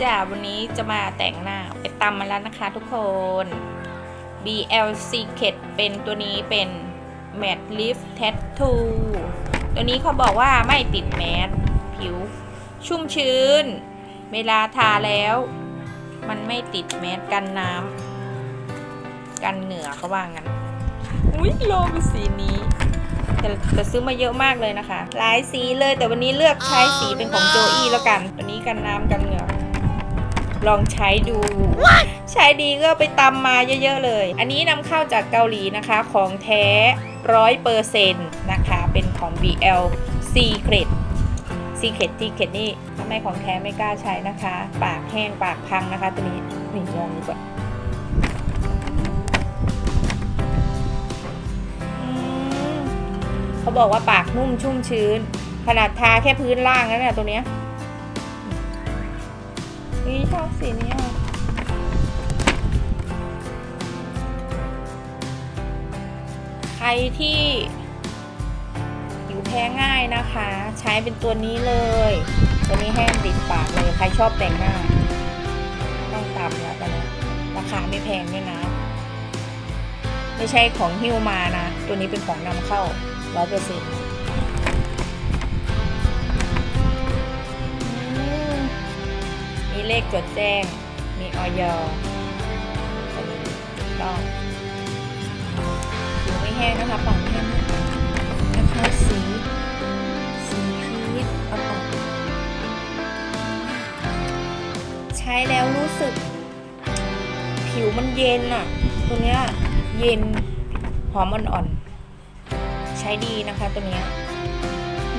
จ้าวันนี้จะมาแต่งหน้าไปตำมาแล้วนะคะทุกคน BL Secret เป็นตัวนี้เป็น Matte Lift Tattoo ตัวนี้เขาบอกว่าไม่ติดแมสผิว ชุ่มชื้น เวลาทาแล้ว มันไม่ติดแมสกันน้ำกันเหงื่อเขาว่างั้นอุ้ยโลเป็นสีนี้แต่แต่ซื้อมาเยอะมากเลยนะคะ หลายสีเลยแต่วันนี้เลือกใช้สีเป็นของโจอี้แล้วกัน ตัวนี้กันน้ำกันเหงื่อ ลองใช้ดู ใช้ดีก็ไปตำมาเยอะๆเลย อันนี้นำเข้าจากเกาหลีนะคะ ของแท้ร้อยเปอร์เซ็นต์นะคะ เป็นของ BL Secret Secret Secret นี่ถ้าไม่ของแท้ไม่กล้าใช้นะคะ ปากแห้งปากพังนะคะตัวนี้นี่ลองดูก่อนอืมเขาบอกว่าปากนุ่มชุ่มชื้น ขนาดทาแค่พื้นล่างนั่นแหละตัวเนี้ย นี่ชอบสีนี้อะใครที่ผิวแพ้ง่ายนะคะ ใช้เป็นตัวนี้เลย ตัวนี้แห้งติดปากเลย ใครชอบแต่งหน้า ต้องตามแล้วกันนะราคาไม่แพงด้วยนะ ไม่ใช่ของฮิวมานะ ตัวนี้เป็นของนำเข้าร้อยเปอร์เซ็นต์ เลขจดแจ้ง มีออยตัวนี้ถูกต้องผิวไม่แห้งนะคะปากไม่แห้งนะคะสี สีพีชอ่อนๆใช้แล้วรู้สึก ผิวมันเย็นอะตัวเนี้ยเย็นหอมอ่อนๆ ใช้ดีนะคะตัวเนี้ย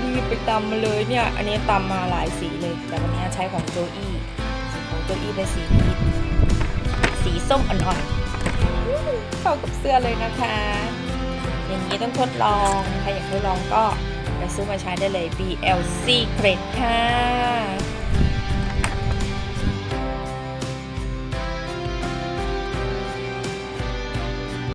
รีบไปตำมาเลยเนี่ย อันนี้ตำมาหลายสีเลย แต่วันนี้ใช้ของโจอี้ ตัวอีเป็นสีพีชสีส้มอ่อนๆเข้ากับเสื้อเลยนะคะ อย่างนี้ต้องทดลอง ใครอยากทดลองก็ไปซื้อมาใช้ได้เลย BL Secret ค่ะ